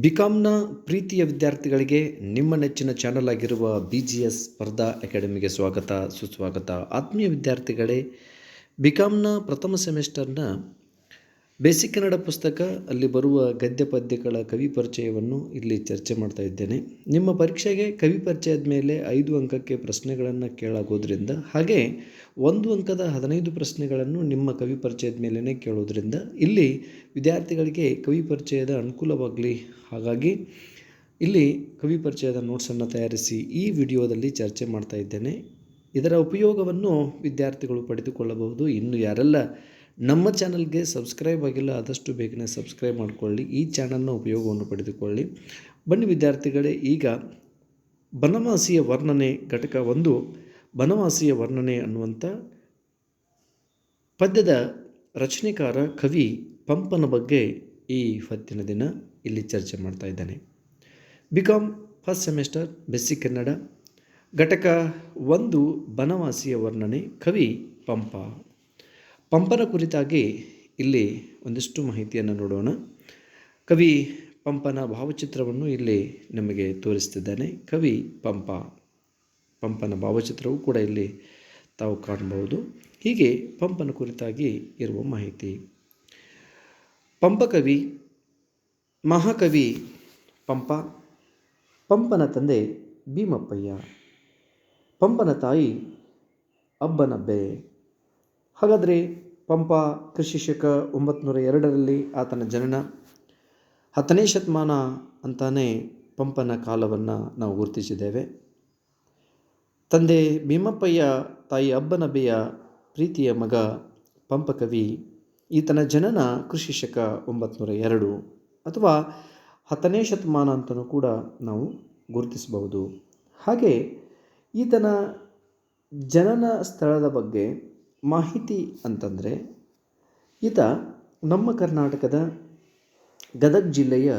ಬಿಕಾಮ್ನ ಪ್ರೀತಿಯ ವಿದ್ಯಾರ್ಥಿಗಳಿಗೆ ನಿಮ್ಮ ನೆಚ್ಚಿನ ಚಾನಲ್ ಆಗಿರುವ ಬಿ ಜಿ ಎಸ್ ಸ್ಪರ್ಧಾ ಅಕಾಡೆಮಿಗೆ ಸ್ವಾಗತ, ಸುಸ್ವಾಗತ. ಆತ್ಮೀಯ ವಿದ್ಯಾರ್ಥಿಗಳೇ ಬಿಕಾಮ್ನ ಪ್ರಥಮ ಸೆಮಿಸ್ಟರ್ನ ಬೇಸಿಕ್ ಕನ್ನಡ ಪುಸ್ತಕ ಅಲ್ಲಿ ಬರುವ ಗದ್ಯ ಪದ್ಯಗಳ ಕವಿ ಪರಿಚಯವನ್ನು ಇಲ್ಲಿ ಚರ್ಚೆ ಮಾಡ್ತಾ ಇದ್ದೇನೆ. ನಿಮ್ಮ ಪರೀಕ್ಷೆಗೆ ಕವಿ ಪರಿಚಯದ ಮೇಲೆ ಐದು ಅಂಕಕ್ಕೆ ಪ್ರಶ್ನೆಗಳನ್ನು ಕೇಳಾಗೋದ್ರಿಂದ ಹಾಗೆ ಒಂದು ಅಂಕದ ಹದಿನೈದು ಪ್ರಶ್ನೆಗಳನ್ನು ನಿಮ್ಮ ಕವಿ ಪರಿಚಯದ ಮೇಲೇ ಕೇಳೋದ್ರಿಂದ ಇಲ್ಲಿ ವಿದ್ಯಾರ್ಥಿಗಳಿಗೆ ಕವಿ ಪರಿಚಯದ ಅನುಕೂಲವಾಗಲಿ. ಹಾಗಾಗಿ ಇಲ್ಲಿ ಕವಿ ಪರಿಚಯದ ನೋಟ್ಸನ್ನು ತಯಾರಿಸಿ ಈ ವಿಡಿಯೋದಲ್ಲಿ ಚರ್ಚೆ ಮಾಡ್ತಾ ಇದ್ದೇನೆ. ಇದರ ಉಪಯೋಗವನ್ನು ವಿದ್ಯಾರ್ಥಿಗಳು ಪಡೆದುಕೊಳ್ಳಬಹುದು. ಇನ್ನು ಯಾರೆಲ್ಲ ನಮ್ಮ ಚಾನಲ್ಗೆ ಸಬ್ಸ್ಕ್ರೈಬ್ ಆಗಿಲ್ಲ, ಆದಷ್ಟು ಬೇಗನೆ ಸಬ್ಸ್ಕ್ರೈಬ್ ಮಾಡಿಕೊಳ್ಳಿ. ಈ ಚಾನಲ್ನ ಉಪಯೋಗವನ್ನು ಪಡೆದುಕೊಳ್ಳಿ. ಬನ್ನಿ ವಿದ್ಯಾರ್ಥಿಗಳೇ, ಈಗ ಬನವಾಸಿಯ ವರ್ಣನೆ ಘಟಕ ಒಂದು, ಬನವಾಸಿಯ ವರ್ಣನೆ ಅನ್ನುವಂಥ ಪದ್ಯದ ರಚನೆಕಾರ ಕವಿ ಪಂಪನ ಬಗ್ಗೆ ಈ ಹೊತ್ತಿನ ದಿನ ಇಲ್ಲಿ ಚರ್ಚೆ ಮಾಡ್ತಾ ಇದ್ದಾನೆ. ಬಿ ಫಸ್ಟ್ ಸೆಮಿಸ್ಟರ್ ಬೆಸ್ಸಿ ಕನ್ನಡ ಘಟಕ ಒಂದು, ಬನವಾಸಿಯ ವರ್ಣನೆ, ಕವಿ ಪಂಪ. ಪಂಪನ ಕುರಿತಾಗಿ ಇಲ್ಲಿ ಒಂದಿಷ್ಟು ಮಾಹಿತಿಯನ್ನು ನೋಡೋಣ. ಕವಿ ಪಂಪನ ಭಾವಚಿತ್ರವನ್ನು ಇಲ್ಲಿ ನಮಗೆ ತೋರಿಸ್ತಿದ್ದಾನೆ. ಕವಿ ಪಂಪ, ಪಂಪನ ಭಾವಚಿತ್ರವು ಕೂಡ ಇಲ್ಲಿ ತಾವು ಕಾಣಬಹುದು. ಹೀಗೆ ಪಂಪನ ಕುರಿತಾಗಿ ಇರುವ ಮಾಹಿತಿ. ಪಂಪಕವಿ, ಮಹಾಕವಿ ಪಂಪ, ಪಂಪನ ತಂದೆ ಭೀಮಪ್ಪಯ್ಯ, ಪಂಪನ ತಾಯಿ ಅಬ್ಬನಬ್ಬೆ. ಹಾಗಾದರೆ ಪಂಪ ಕೃಷಿ ಶಕ ಒಂಬತ್ತುನೂರ ಎರಡರಲ್ಲಿ ಆತನ ಜನನ. ಹತ್ತನೇ ಶತಮಾನ ಅಂತಾನೆ ಪಂಪನ ಕಾಲವನ್ನು ನಾವು ಗುರುತಿಸಿದ್ದೇವೆ. ತಂದೆ ಭೀಮಪ್ಪಯ್ಯ ತಾಯಿ ಅಬ್ಬನಬ್ಬೆಯ ಪ್ರೀತಿಯ ಮಗ ಪಂಪಕವಿ ಈತನ ಜನನ ಕೃಷಿ ಶಕ ಒಂಬತ್ತು ಎರಡು ಅಥವಾ ಹತ್ತನೇ ಶತಮಾನ ಅಂತಲೂ ಕೂಡ ನಾವು ಗುರುತಿಸಬಹುದು. ಹಾಗೆ ಈತನ ಜನನ ಸ್ಥಳದ ಬಗ್ಗೆ ಮಾಹಿತಿ ಅಂತಂದರೆ, ಈತ ನಮ್ಮ ಕರ್ನಾಟಕದ ಗದಗ ಜಿಲ್ಲೆಯ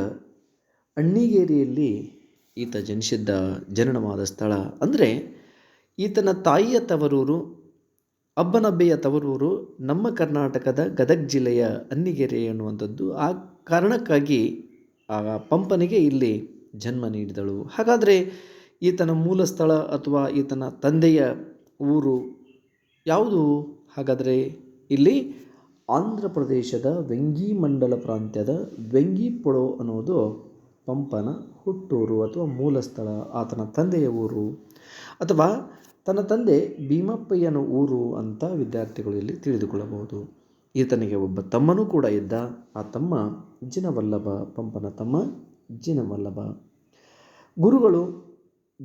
ಅಣ್ಣಿಗೇರಿಯಲ್ಲಿ ಈತ ಜನಿಸಿದ್ದ ಜನನವಾದ ಸ್ಥಳ. ಅಂದರೆ, ಈತನ ತಾಯಿಯ ತವರೂರು, ಅಬ್ಬನಬ್ಬೆಯ ತವರೂರು ನಮ್ಮ ಕರ್ನಾಟಕದ ಗದಗ ಜಿಲ್ಲೆಯ ಅನ್ನಿಗೆರೆ ಎನ್ನುವಂಥದ್ದು. ಆ ಕಾರಣಕ್ಕಾಗಿ ಆ ಪಂಪನಿಗೆ ಇಲ್ಲಿ ಜನ್ಮ ನೀಡಿದಳು. ಹಾಗಾದರೆ, ಈತನ ಮೂಲ ಸ್ಥಳ ಅಥವಾ ಈತನ ತಂದೆಯ ಊರು ಯಾವುದು? ಹಾಗಾದರೆ ಇಲ್ಲಿ ಆಂಧ್ರ ಪ್ರದೇಶದ ವೆಂಗಿಮಂಡಲ ಪ್ರಾಂತ್ಯದ ವೆಂಗಿಪೊಳೋ ಅನ್ನೋದು ಪಂಪನ ಹುಟ್ಟೂರು ಅಥವಾ ಮೂಲ ಸ್ಥಳ ಆತನ ತಂದೆಯ ಊರು ಅಥವಾ ತನ್ನ ತಂದೆ ಭೀಮಪ್ಪಯ್ಯನ ಊರು ಅಂತ ವಿದ್ಯಾರ್ಥಿಗಳು ಇಲ್ಲಿ ತಿಳಿದುಕೊಳ್ಳಬಹುದು. ಈತನಿಗೆ ಒಬ್ಬ ತಮ್ಮನೂ ಕೂಡ ಇದ್ದ ಆ ತಮ್ಮ ಜಿನವಲ್ಲಭ, ಪಂಪನ ತಮ್ಮ ಜಿನವಲ್ಲಭ. ಗುರುಗಳು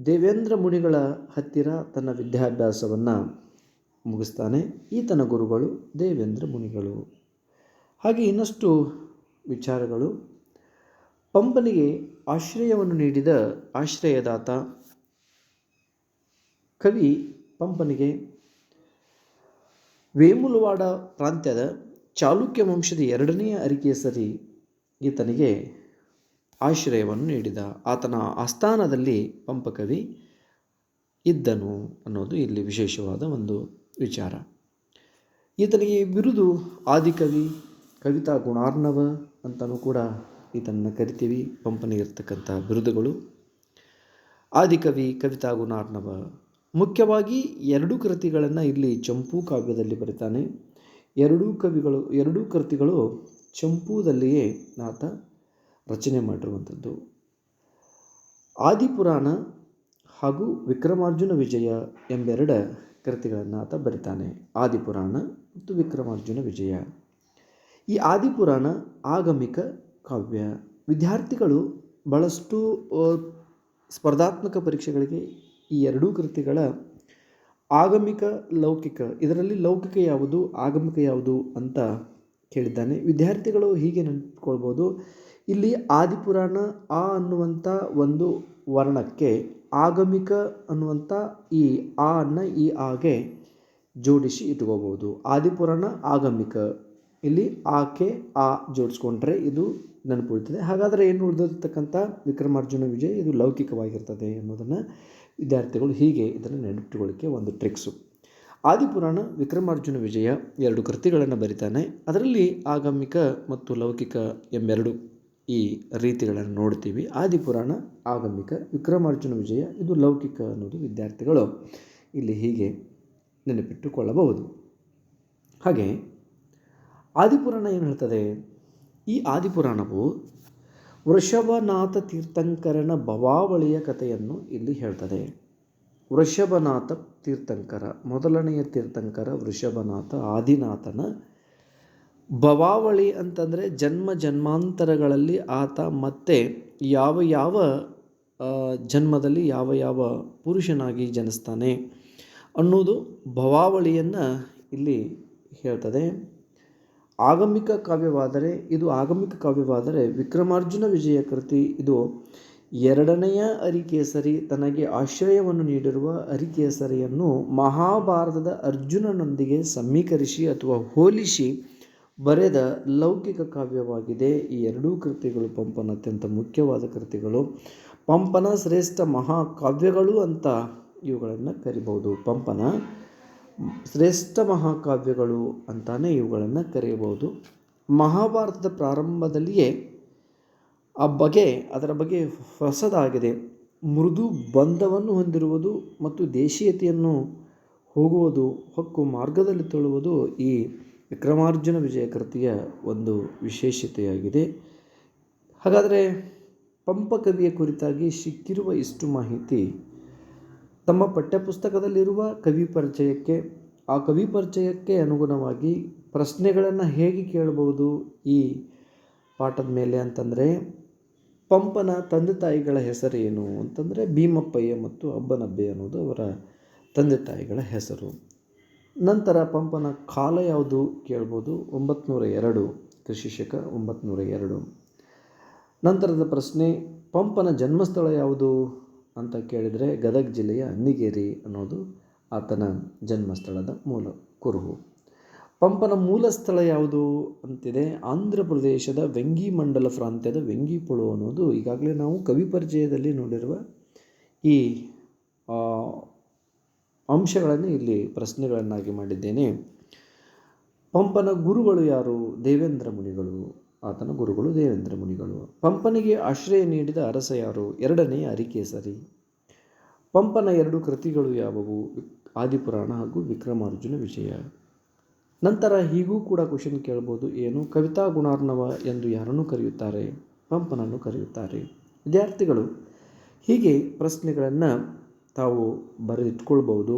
ದೇವೇಂದ್ರ ಮುನಿಗಳ ಹತ್ತಿರ ತನ್ನ ವಿದ್ಯಾಭ್ಯಾಸವನ್ನು ಮುಗಿಸ್ತಾನೆ. ಈತನ ಗುರುಗಳು ದೇವೇಂದ್ರ ಮುನಿಗಳು. ಹಾಗೆ ಇನ್ನಷ್ಟು ವಿಚಾರಗಳು. ಪಂಪನಿಗೆ ಆಶ್ರಯವನ್ನು ನೀಡಿದ ಆಶ್ರಯದಾತ ಕವಿ ಪಂಪನಿಗೆ, ವೇಮುಲವಾಡ ಪ್ರಾಂತ್ಯದ ಚಾಲುಕ್ಯ ವಂಶದ ಎರಡನೆಯ ಅರಿಕೇಸರಿ ಈತನಿಗೆ ಆಶ್ರಯವನ್ನು ನೀಡಿದ. ಆತನ ಆಸ್ಥಾನದಲ್ಲಿ ಪಂಪಕವಿ ಇದ್ದನು ಅನ್ನೋದು ಇಲ್ಲಿ ವಿಶೇಷವಾದ ಒಂದು ವಿಚಾರ. ಈತನಿಗೆ ಬಿರುದು ಆದಿಕವಿ ಕವಿತಾ ಗುಣಾರ್ಣವ ಅಂತಲೂ ಕೂಡ ಈತನನ್ನು ಕರಿತೀವಿ. ಪಂಪನಿಗಿರ್ತಕ್ಕಂಥ ಬಿರುದುಗಳು. ಆದಿಕವಿ ಕವಿತಾ ಗುಣಾರ್ಣವ ಮುಖ್ಯವಾಗಿ ಎರಡೂ ಕೃತಿಗಳನ್ನು ಇಲ್ಲಿ ಚಂಪು ಕಾವ್ಯದಲ್ಲಿ ಬರೀತಾನೆ. ಎರಡೂ ಕವಿಗಳು, ಎರಡೂ ಕೃತಿಗಳು ಚಂಪುದಲ್ಲಿಯೇ ಆತ ರಚನೆ ಮಾಡಿರುವಂಥದ್ದು. ಆದಿಪುರಾಣ ಹಾಗೂ ವಿಕ್ರಮಾರ್ಜುನ ವಿಜಯ ಎಂಬೆರಡ ಕೃತಿಗಳನ್ನು ಆತ ಬರಿತಾನೆ. ಆದಿಪುರಾಣ ಮತ್ತು ವಿಕ್ರಮಾರ್ಜುನ ವಿಜಯ. ಈ ಆದಿಪುರಾಣ ಆಗಮಿಕ ಕಾವ್ಯ. ವಿದ್ಯಾರ್ಥಿಗಳು ಬಹಳಷ್ಟು ಸ್ಪರ್ಧಾತ್ಮಕ ಪರೀಕ್ಷೆಗಳಿಗೆ ಈ ಎರಡೂ ಕೃತಿಗಳ ಆಗಮಿಕ ಲೌಕಿಕ, ಇದರಲ್ಲಿ ಲೌಕಿಕ ಯಾವುದು, ಆಗಮಿಕ ಯಾವುದು ಅಂತ ಕೇಳಿದ್ದಾನೆ. ವಿದ್ಯಾರ್ಥಿಗಳು ಹೀಗೆ ನೆನ್ಪಿಟ್ಕೊಳ್ಬೋದು, ಇಲ್ಲಿ ಆದಿಪುರಾಣ ಆ ಅನ್ನುವಂಥ ಒಂದು ವರ್ಣಕ್ಕೆ ಆಗಮಿಕ ಅನ್ನುವಂಥ ಈ ಆ ಅನ್ನ ಈ ಆಗೆ ಜೋಡಿಸಿ ಇಟ್ಕೋಬೋದು. ಆದಿಪುರಾಣ ಆಗಮಿಕ. ಇಲ್ಲಿ ಆಕೆ, ಆ ಜೋಡಿಸ್ಕೊಂಡ್ರೆ ಇದು ನೆನಪುಳ್ತದೆ ಹಾಗಾದರೆ ಏನು ಉಳಿದಿರ್ತಕ್ಕಂಥ ವಿಕ್ರಮಾರ್ಜುನ ವಿಜಯ ಇದು ಲೌಕಿಕವಾಗಿರ್ತದೆ ಅನ್ನೋದನ್ನು ವಿದ್ಯಾರ್ಥಿಗಳು ಹೀಗೆ ಇದನ್ನು ನೆನಪಿಟ್ಕೊಳ್ಳಿಕ್ಕೆ ಒಂದು ಟ್ರಿಕ್ಸು. ಆದಿಪುರಾಣ ವಿಕ್ರಮಾರ್ಜುನ ವಿಜಯ ಎರಡು ಕೃತಿಗಳನ್ನು ಬರಿತಾನೆ. ಅದರಲ್ಲಿ ಆಗಮಿಕ ಮತ್ತು ಲೌಕಿಕ ಎಂಬೆರಡು ಈ ರೀತಿಗಳನ್ನು ನೋಡ್ತೀವಿ. ಆದಿಪುರಾಣ, ಆಗಮಿಕ, ವಿಕ್ರಮಾರ್ಜುನ ವಿಜಯ, ಇದು ಲೌಕಿಕ ಅನ್ನೋದು ವಿದ್ಯಾರ್ಥಿಗಳು ಇಲ್ಲಿ ಹೀಗೆ ನೆನಪಿಟ್ಟುಕೊಳ್ಳಬಹುದು. ಹಾಗೆ ಆದಿಪುರಾಣ ಏನು ಹೇಳ್ತದೆ? ಈ ಆದಿಪುರಾಣವು ವೃಷಭನಾಥ ತೀರ್ಥಂಕರನ ಭವಾವಳಿಯ ಕಥೆಯನ್ನು ಇಲ್ಲಿ ಹೇಳ್ತದೆ. ವೃಷಭನಾಥ ತೀರ್ಥಂಕರ, ಮೊದಲನೆಯ ತೀರ್ಥಂಕರ ವೃಷಭನಾಥ ಆದಿನಾಥನ ಭವಾವಳಿ ಅಂತಂದರೆ ಜನ್ಮ ಜನ್ಮಾಂತರಗಳಲ್ಲಿ ಆತ ಮತ್ತೆ ಯಾವ ಯಾವ ಜನ್ಮದಲ್ಲಿ ಯಾವ ಯಾವ ಪುರುಷನಾಗಿ ಜನಿಸ್ತಾನೆ ಅನ್ನೋದು ಭವಾವಳಿಯನ್ನು ಇಲ್ಲಿ ಹೇಳ್ತದೆ. ಆಗಮಿಕ ಕಾವ್ಯವಾದರೆ ಇದು ಆಗಮಿಕ ಕಾವ್ಯವಾದರೆ ವಿಕ್ರಮಾರ್ಜುನ ವಿಜಯ ಕೃತಿ ಇದು ಎರಡನೆಯ ಅರಿಕೇಸರಿ ತನಗೆ ಆಶ್ರಯವನ್ನು ನೀಡಿರುವ ಅರಿಕೇಸರಿಯನ್ನು ಮಹಾಭಾರತದ ಅರ್ಜುನನೊಂದಿಗೆ ಸಮೀಕರಿಸಿ ಅಥವಾ ಹೋಲಿಸಿ ಬರೆದ ಲೌಕಿಕ ಕಾವ್ಯವಾಗಿದೆ. ಈ ಎರಡೂ ಕೃತಿಗಳು ಪಂಪನ ಅತ್ಯಂತ ಮುಖ್ಯವಾದ ಕೃತಿಗಳು. ಪಂಪನ ಶ್ರೇಷ್ಠ ಮಹಾಕಾವ್ಯಗಳು ಅಂತ ಇವುಗಳನ್ನು ಕರಿಬಹುದು. ಪಂಪನ ಶ್ರೇಷ್ಠ ಮಹಾಕಾವ್ಯಗಳು ಅಂತಾನೆ ಇವುಗಳನ್ನು ಕರೆಯಬಹುದು. ಮಹಾಭಾರತದ ಪ್ರಾರಂಭದಲ್ಲಿಯೇ ಆ ಬಗೆ, ಅದರ ಬಗ್ಗೆ ಹೊಸದಾಗಿದೆ. ಮೃದು ಬಂಧವನ್ನು ಹೊಂದಿರುವುದು ಮತ್ತು ದೇಶೀಯತೆಯನ್ನು ಹೋಗುವುದು, ಹಕ್ಕು ಮಾರ್ಗದಲ್ಲಿ ತೊಳುವುದು ಈ ವಿಕ್ರಮಾರ್ಜುನ ವಿಜಯ ಕೃತಿಯ ಒಂದು ವಿಶೇಷತೆಯಾಗಿದೆ. ಹಾಗಾದರೆ ಪಂಪ ಕವಿಯ ಕುರಿತಾಗಿ ಸಿಕ್ಕಿರುವ ಇಷ್ಟು ಮಾಹಿತಿ ತಮ್ಮ ಪಠ್ಯಪುಸ್ತಕದಲ್ಲಿರುವ ಕವಿ ಪರಿಚಯಕ್ಕೆ, ಆ ಕವಿ ಪರಿಚಯಕ್ಕೆ ಅನುಗುಣವಾಗಿ ಪ್ರಶ್ನೆಗಳನ್ನು ಹೇಗೆ ಕೇಳಬಹುದು ಈ ಪಾಠದ ಮೇಲೆ ಅಂತಂದರೆ, ಪಂಪನ ತಂದೆ ತಾಯಿಗಳ ಹೆಸರೇನು ಅಂತಂದರೆ ಭೀಮಪ್ಪಯ್ಯ ಮತ್ತು ಅಬ್ಬನಬ್ಬೆ ಅನ್ನೋದು ಅವರ ತಂದೆ ತಾಯಿಗಳ ಹೆಸರು. ನಂತರ ಪಂಪನ ಕಾಲ ಯಾವುದು ಕೇಳ್ಬೋದು? ಒಂಬತ್ನೂರ ಎರಡು. ಕೃಷಿಶಕ ಒಂಬತ್ನೂರ ಎರಡು. ನಂತರದ ಪ್ರಶ್ನೆ, ಪಂಪನ ಜನ್ಮಸ್ಥಳ ಯಾವುದು ಅಂತ ಕೇಳಿದರೆ ಗದಗ ಜಿಲ್ಲೆಯ ಅನ್ನಿಗೇರಿ ಅನ್ನೋದು ಆತನ ಜನ್ಮಸ್ಥಳದ ಮೂಲ ಕುರುಹು. ಪಂಪನ ಮೂಲ ಸ್ಥಳ ಯಾವುದು ಅಂತಿದೆ? ಆಂಧ್ರ ಪ್ರದೇಶದ ವೆಂಗಿ ಮಂಡಲ ಪ್ರಾಂತ್ಯದ ವೆಂಗಿಪುಳು ಅನ್ನೋದು ಈಗಾಗಲೇ ನಾವು ಕವಿ ಪರಿಚಯದಲ್ಲಿ ನೋಡಿರುವ ಈ ಅಂಶಗಳನ್ನು ಇಲ್ಲಿ ಪ್ರಶ್ನೆಗಳನ್ನಾಗಿ ಮಾಡಿದ್ದೇನೆ. ಪಂಪನ ಗುರುಗಳು ಯಾರು? ದೇವೇಂದ್ರ ಮುನಿಗಳು. ಆತನ ಗುರುಗಳು ದೇವೇಂದ್ರ ಮುನಿಗಳು. ಪಂಪನಿಗೆ ಆಶ್ರಯ ನೀಡಿದ ಅರಸ ಯಾರು? ಎರಡನೆಯ ಅರಿಕೇಸರಿ ಪಂಪನ ಎರಡು ಕೃತಿಗಳು ಯಾವುವು? ಆದಿಪುರಾಣ ಹಾಗೂ ವಿಕ್ರಮಾರ್ಜುನ ವಿಜಯ. ನಂತರ ಹೀಗೂ ಕೂಡ ಕ್ವಶನ್ ಕೇಳ್ಬೋದು. ಏನು? ಕವಿತಾ ಗುಣಾರ್ಣವ ಎಂದು ಯಾರನ್ನು ಕರೆಯುತ್ತಾರೆ? ಪಂಪನನ್ನು ಕರೆಯುತ್ತಾರೆ. ವಿದ್ಯಾರ್ಥಿಗಳು, ಹೀಗೆ ಪ್ರಶ್ನೆಗಳನ್ನು ತಾವು ಬರೆದಿಟ್ಕೊಳ್ಬೋದು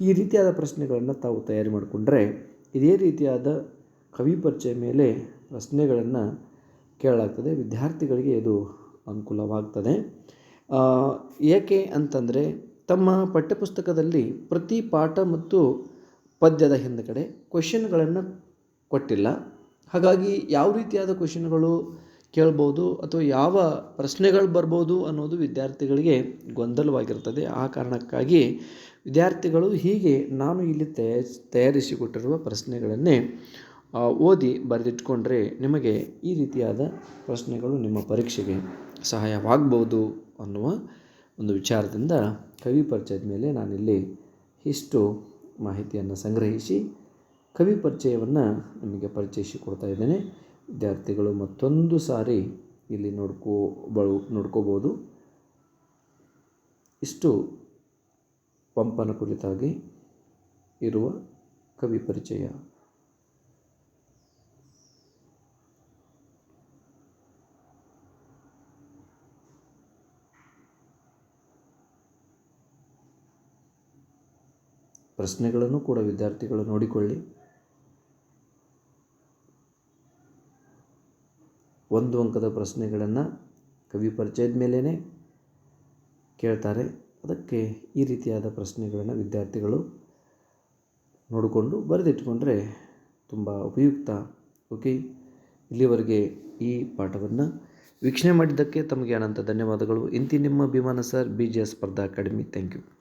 ಈ ರೀತಿಯಾದ ಪ್ರಶ್ನೆಗಳನ್ನು ತಾವು ತಯಾರಿ ಮಾಡಿಕೊಂಡ್ರೆ ಇದೇ ರೀತಿಯಾದ ಕವಿ ಪರಿಚಯ ಮೇಲೆ ಪ್ರಶ್ನೆಗಳನ್ನು ಕೇಳಲಾಗ್ತದೆ. ವಿದ್ಯಾರ್ಥಿಗಳಿಗೆ ಇದು ಅನುಕೂಲವಾಗ್ತದೆ. ಏಕೆ ಅಂತಂದರೆ ತಮ್ಮ ಪಠ್ಯಪುಸ್ತಕದಲ್ಲಿ ಪ್ರತಿ ಪಾಠ ಮತ್ತು ಪದ್ಯದ ಹಿಂದುಗಡೆ ಕ್ವಶನ್ಗಳನ್ನು ಕೊಟ್ಟಿಲ್ಲ. ಹಾಗಾಗಿ ಯಾವ ರೀತಿಯಾದ ಕ್ವಶನ್ಗಳು ಕೇಳ್ಬೋದು ಅಥವಾ ಯಾವ ಪ್ರಶ್ನೆಗಳು ಬರ್ಬೋದು ಅನ್ನೋದು ವಿದ್ಯಾರ್ಥಿಗಳಿಗೆ ಗೊಂದಲವಾಗಿರ್ತದೆ. ಆ ಕಾರಣಕ್ಕಾಗಿ ವಿದ್ಯಾರ್ಥಿಗಳು ಹೀಗೆ ನಾನು ಇಲ್ಲಿ ತಯ ತಯಾರಿಸಿಕೊಟ್ಟಿರುವ ಪ್ರಶ್ನೆಗಳನ್ನೇ ಓದಿ ಬರೆದಿಟ್ಕೊಂಡ್ರೆ ನಿಮಗೆ ಈ ರೀತಿಯಾದ ಪ್ರಶ್ನೆಗಳು ನಿಮ್ಮ ಪರೀಕ್ಷೆಗೆ ಸಹಾಯವಾಗ್ಬೋದು ಅನ್ನುವ ಒಂದು ವಿಚಾರದಿಂದ ಕವಿ ಪರಿಚಯದ ಮೇಲೆ ನಾನಿಲ್ಲಿ ಇಷ್ಟು ಮಾಹಿತಿಯನ್ನು ಸಂಗ್ರಹಿಸಿ ಕವಿ ಪರಿಚಯವನ್ನು ನಿಮಗೆ ಪರಿಚಯಿಸಿಕೊಡ್ತಾ ಇದ್ದೇನೆ. ವಿದ್ಯಾರ್ಥಿಗಳು ಮತ್ತೊಂದು ಸಾರಿ ಇಲ್ಲಿ ನೋಡ್ಕೋ ಬಳು ನೋಡ್ಕೋಬೋದು. ಇಷ್ಟು ಪಂಪನ ಕುರಿತಾಗಿ ಇರುವ ಕವಿ ಪರಿಚಯ. ಪ್ರಶ್ನೆಗಳನ್ನು ಕೂಡ ವಿದ್ಯಾರ್ಥಿಗಳು ನೋಡಿಕೊಳ್ಳಿ. ಒಂದು ಅಂಕದ ಪ್ರಶ್ನೆಗಳನ್ನು ಕವಿ ಪರಿಚಯದ ಮೇಲೇ ಕೇಳ್ತಾರೆ. ಅದಕ್ಕೆ ಈ ರೀತಿಯಾದ ಪ್ರಶ್ನೆಗಳನ್ನು ವಿದ್ಯಾರ್ಥಿಗಳು ನೋಡಿಕೊಂಡು ಬರೆದಿಟ್ಕೊಂಡ್ರೆ ತುಂಬ ಉಪಯುಕ್ತ. ಓಕೆ, ಇಲ್ಲಿವರೆಗೆ ಈ ಪಾಠವನ್ನು ವೀಕ್ಷಣೆ ಮಾಡಿದ್ದಕ್ಕೆ ತಮಗೆ ಅನಂತ ಧನ್ಯವಾದಗಳು. ಇಂತಿ ನಿಮ್ಮ ಅಭಿಮಾನ ಸರ್, ಬಿ ಜಿ ಎಸ್ ಸ್ಪರ್ಧಾ ಅಕಾಡೆಮಿ. Thank you.